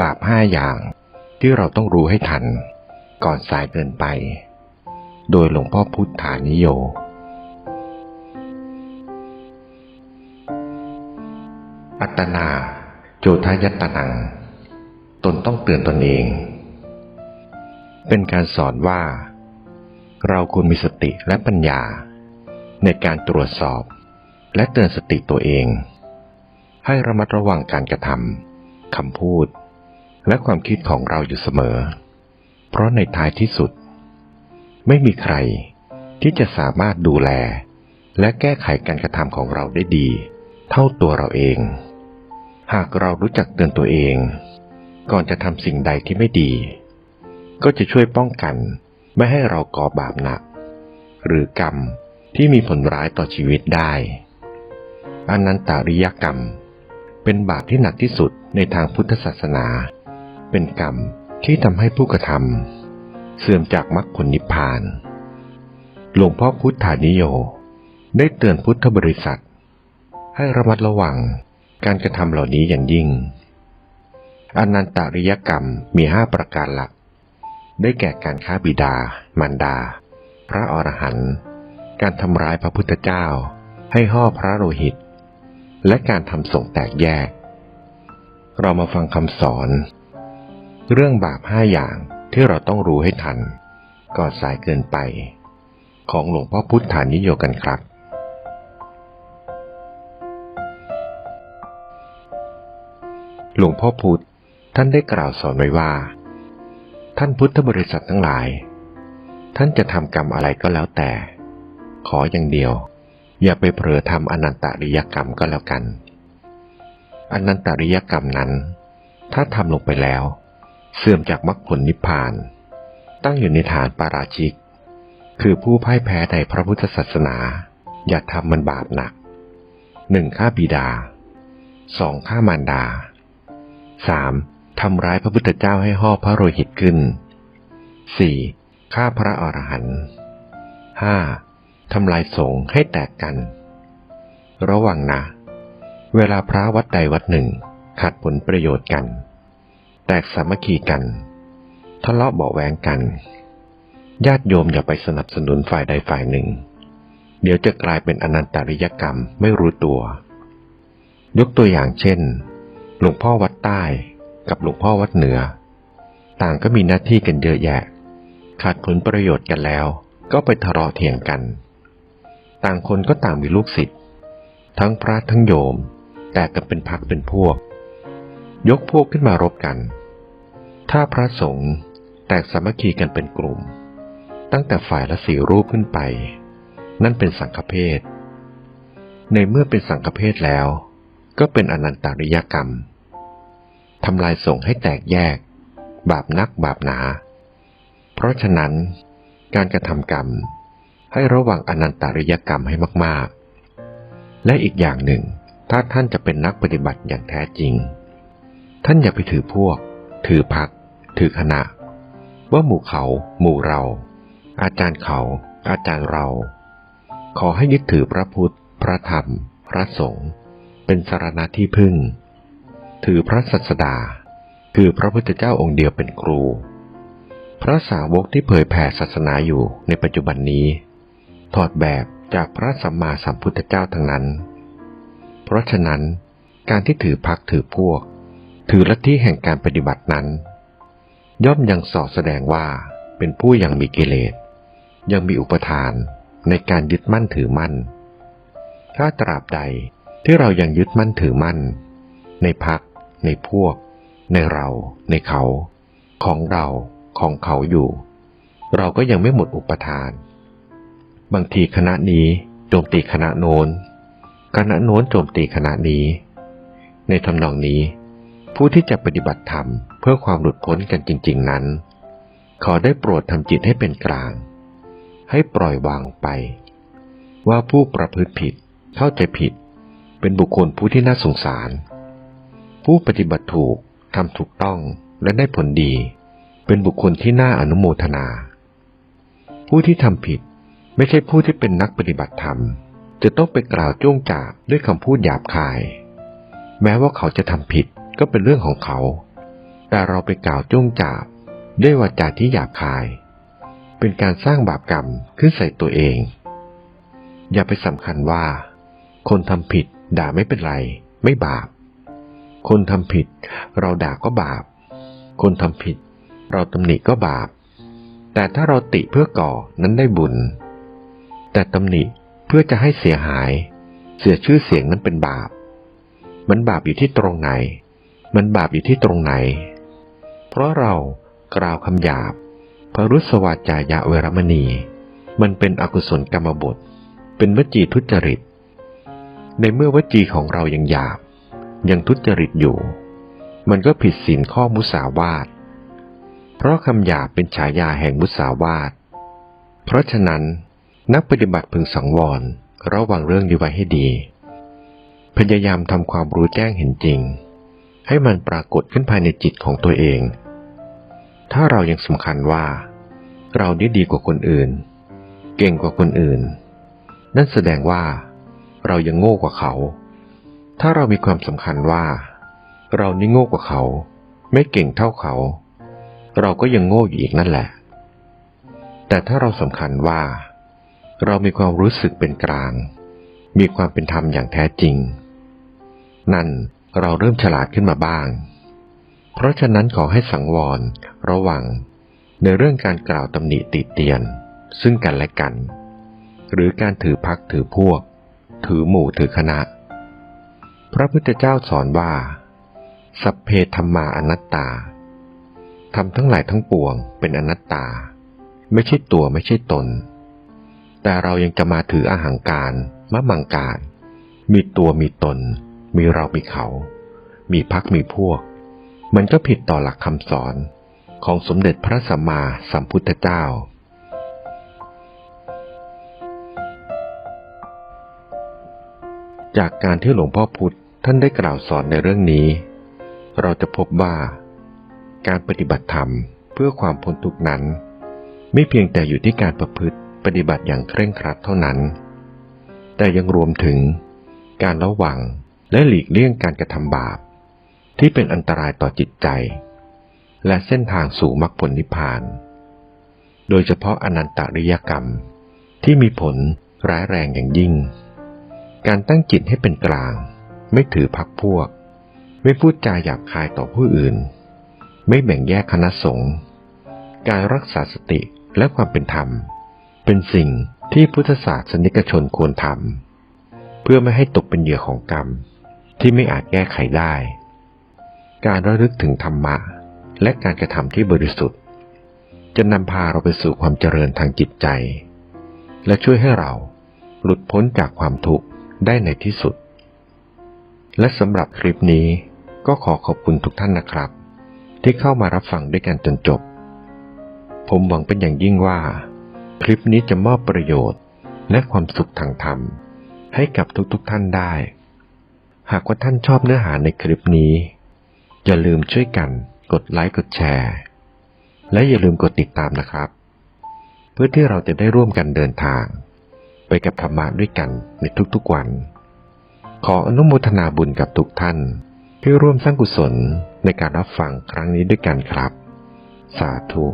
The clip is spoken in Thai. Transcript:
บาปห้าอย่างที่เราต้องรู้ให้ทัน ก่อนสายเกินไป โดยหลวงพ่อพุทธานิโย อัตนา โจทยัตนัง ตนต้องเตือนตนเอง เป็นการสอนว่า เราควรมีสติและปัญญา ในการตรวจสอบ และเตือนสติตัวเอง ให้ระมัดระวังการกระทำคำพูด และความคิดของเราอยู่เสมอ เพราะในท้ายที่สุด ไม่มีใครที่จะสามารถดูแล และแก้ไขการกระทำของเราได้ดี เท่าตัวเราเอง หากเรารู้จักเตือนตัวเอง ก่อนจะทำสิ่งใดที่ไม่ดี ก็จะช่วยป้องกันไม่ให้เราก่อบาปหนัก หรือกรรมที่มีผลร้ายต่อชีวิตได้อนันตาริยกรรม เป็นบาปที่หนักที่สุดในทางพุทธศาสนา เป็นกรรมที่ทำให้ผู้กระทำเสื่อมจากมรรคผลนิพพาน หลวงพ่อพุทธานิโย ได้เตือนพุทธบริษัท ให้ระมัดระวังการกระทำเหล่านี้อย่างยิ่ง อนันตาริยกรรมมีห้าประการหลัก ได้แก่การฆ่าบิดา มารดา พระอรหันต์ การทำร้ายพระพุทธเจ้า ให้ห่อพระโลหิต และการทำส่งแตกแยก เรามาฟังคำสอน เรื่องบาปห้าอย่างที่เราต้องรู้ให้ทัน ก่อนสายเกินไป ของหลวงพ่อพุทธานิโยกันครับ หลวงพ่อพุธท่านได้กล่าวสอนไว้ว่า ท่านพุทธบริษัททั้งหลาย ท่านจะทำกรรมอะไรก็แล้วแต่ ขออย่างเดียว อย่าไปเผลอทำอนันตริยกรรมก็แล้วกัน อนันตริยกรรมนั้น ถ้าทำลงไปแล้ว เสื่อมจากมรรคผลนิพพาน ตั้งอยู่ในฐานปาราชิก คือผู้พ่ายแพ้ในพระพุทธศาสนา อย่าทำมันบาปหนักหนึ่งฆ่าบิดาสองฆ่ามารดาสามทำร้ายพระพุทธเจ้าให้ห่อพระโลหิตขึ้นสี่ฆ่าพระอรหันต์ห้าทำลายสงฆ์ให้แตกกัน ระวังนะ เวลาพระวัดใดวัดหนึ่ง ขัดผลประโยชน์กัน แตกสามัคคีกัน ทะเลาะเบาแวงกัน ญาติโยมอย่าไปสนับสนุนฝ่ายใดฝ่ายหนึ่ง เดี๋ยวจะกลายเป็นอนันตริยกรรมไม่รู้ตัว ยกตัวอย่างเช่น หลวงพ่อวัดใต้กับหลวงพ่อวัดเหนือ ต่างก็มีหน้าที่กันเยอะแยะ ขาดผลประโยชน์กันแล้ว ก็ไปทะเลาะเถียงกัน ต่างคนก็ต่างมีลูกศิษย์ทั้งพระทั้งโยม แต่กันเป็นพักเป็นพวก ยกพวกขึ้นมารบกัน ถ้าพระสงฆ์แตกสามัคคีกันเป็นกลุ่ม ตั้งแต่ฝ่ายละสี่รูปขึ้นไป นั่นเป็นสังฆเพศ ในเมื่อเป็นสังฆเพศแล้ว ก็เป็นอนันตาริยกรรมทำลายส่งให้แตกแยก บาปนักบาปหนา เพราะฉะนั้น การกระทำกรรมให้ระวังอนันตาริยกรรมให้มาก ๆ และอีกอย่างหนึ่ง ถ้าท่านจะเป็นนักปฏิบัติอย่างแท้จริง ท่านอย่าไปถือพวก ถือพัก ถือคณะ ว่าหมู่เขา หมู่เรา อาจารย์เขา อาจารย์เรา ขอให้ยึดถือพระพุทธ พระธรรม พระสงฆ์เป็นสารณะที่พึ่ง ถือพระสัสดา คือพระพุทธเจ้าองค์เดียวเป็นครู พระสาวกที่เผยแผ่ศาสนาอยู่ในปัจจุบันนี้ ถอดแบบจากพระสัมมาสัมพุทธเจ้าทั้งนั้น เพราะฉะนั้นการที่ถือพักถือพวก ถือลัทธิแห่งการปฏิบัตินั้น ย่อมยังสอดแสดงว่าเป็นผู้ยังมีกิเลส ยังมีอุปทานในการยึดมั่นถือมั่น ถ้าตราบใดที่เรายังยึดมั่นถือมั่น ในพัก ในพวก ในเรา ในเขา ของเราของเขาอยู่ เราก็ยังไม่หมดอุปทาน บางทีคณะนี้โจมตีคณะโน้นคณะโน้นโจมตีคณะนี้ ในทำนองนี้ ผู้ที่จะปฏิบัติธรรมเพื่อความหลุดพ้นกันจริง ๆนั้น ขอได้โปรดทำจิตให้เป็นกลาง ให้ปล่อยวางไป ว่าผู้ประพฤติผิดเข้าใจผิด เป็นบุคคลผู้ที่น่าสงสาร ผู้ปฏิบัติถูกทำถูกต้องและได้ผลดี เป็นบุคคลที่น่าอนุโมทนา ผู้ที่ทำผิดไม่ใช่ผู้ที่เป็นนักปฏิบัติธรรม จะต้องไปกล่าวจ้วงจาบด้วยคำพูดหยาบคาย แม้ว่าเขาจะทำผิด ก็เป็นเรื่องของเขา แต่เราไปกล่าวจ้วงจาบด้วยวาจาที่หยาบคาย เป็นการสร้างบาปกรรมขึ้นใส่ตัวเอง อย่าไปสำคัญว่า คนทำผิดด่าไม่เป็นไร ไม่บาป คนทำผิด เราด่าก็บาป คนทำผิด เราตำหนิก็บาป แต่ถ้าเราติเพื่อก่อนั้นได้บุญ แต่ตำหนิเพื่อจะให้เสียหาย เสียชื่อเสียงนั้นเป็นบาป มันบาปอยู่ที่ตรงไหน มันบาปอยู่ที่ตรงไหน เพราะเรากล่าวคำหยาบ พรุสวาจายะเวรมณี มันเป็นอกุศลกรรมบท เป็นวจีทุจริต ในเมื่อวจีของเรายังหยาบ ยังทุจริตอยู่ มันก็ผิดศีลข้อมุสาวาท เพราะคำหยาบเป็นฉายาแห่งมุสาวาท เพราะฉะนั้นนักปฏิบัติพึงสังวรระวังเรื่องนี้ไว้ให้ดี พยายามทำความรู้แจ้งเห็นจริง ให้มันปรากฏขึ้นภายในจิตของตัวเอง ถ้าเรายังสำคัญว่า เรานี่ดีกว่าคนอื่น เก่งกว่าคนอื่น นั่นแสดงว่า เรายังโง่กว่าเขา ถ้าเรามีความสำคัญว่า เรานี่โง่กว่าเขา ไม่เก่งเท่าเขา เราก็ยังโง่อยู่อีกนั่นแหละ แต่ถ้าเราสำคัญว่า เรามีความรู้สึกเป็นกลาง มีความเป็นธรรมอย่างแท้จริง นั่น เราเริ่มฉลาดขึ้นมาบ้าง เพราะฉะนั้นขอให้สังวร ระวัง ในเรื่องการกล่าวตำหนิติเตียน ซึ่งกันและกัน หรือการถือพักถือพวก ถือหมู่ถือคณะ พระพุทธเจ้าสอนว่า สัพเพธรรมาอนัตตาทำทั้งหลายทั้งปวงเป็นอนัตตา ไม่ใช่ตัวไม่ใช่ตน แต่เรายังจะมาถืออาหังการมะมังการ มีตัวมีตน มีเรามีเขา มีพักมีพวก มันก็ผิดต่อหลักคำสอนของสมเด็จพระสัมมาสัมพุทธเจ้า จากการที่หลวงพ่อพุธท่านได้กล่าวสอนในเรื่องนี้ เราจะพบว่า การปฏิบัติธรรมเพื่อความพ้นทุกข์นั้น ไม่เพียงแต่อยู่ที่การประพฤติปฏิบัติอย่างเคร่งครัดเท่านั้น แต่ยังรวมถึงการระวัง และหลีกเลี่ยงการกระทำบาป ที่เป็นอันตรายต่อจิตใจ และเส้นทางสู่มรรคผลนิพพาน โดยเฉพาะอนันตริยกรรมที่มีผลร้ายแรงอย่างยิ่ง การตั้งจิตให้เป็นกลาง ไม่ถือพักพวก ไม่พูดจาหยาบคายต่อผู้อื่น ไม่แบ่งแยกคณะสงฆ์การรักษาสติและความเป็นธรรม เป็นสิ่งที่พุทธศาสนิกชนควรทำเพื่อไม่ให้ตกเป็นเหยื่อของกรรม ที่ไม่อาจแก้ไขได้ การระลึกถึงธรรมะ และการกระทำที่บริสุทธิ์ จะนำพาเราไปสู่ความเจริญทางจิตใจ และช่วยให้เราหลุดพ้นจากความทุกข์ได้ในที่สุด และสำหรับคลิปนี้ก็ขอขอบคุณทุกท่านนะครับ ที่เข้ามารับฟังด้วยกันจนจบ ผมหวังเป็นอย่างยิ่งว่า คลิปนี้จะมอบประโยชน์และความสุขทางธรรม ให้กับทุกๆทท่านได้ หากว่าท่านชอบเนื้อหาในคลิปนี้ อย่าลืมช่วยกันกดไลค์กดแชร์ และอย่าลืมกดติดตามนะครับ เพื่อที่เราจะได้ร่วมกันเดินทาง ไปกับธรรมะด้วยกันในทุกๆวัน ขออนุโมทนาบุญกับทุกท่าน ที่ร่วมสร้างกุศลในการรับฟังครั้งนี้ด้วยกันครับ สาธุ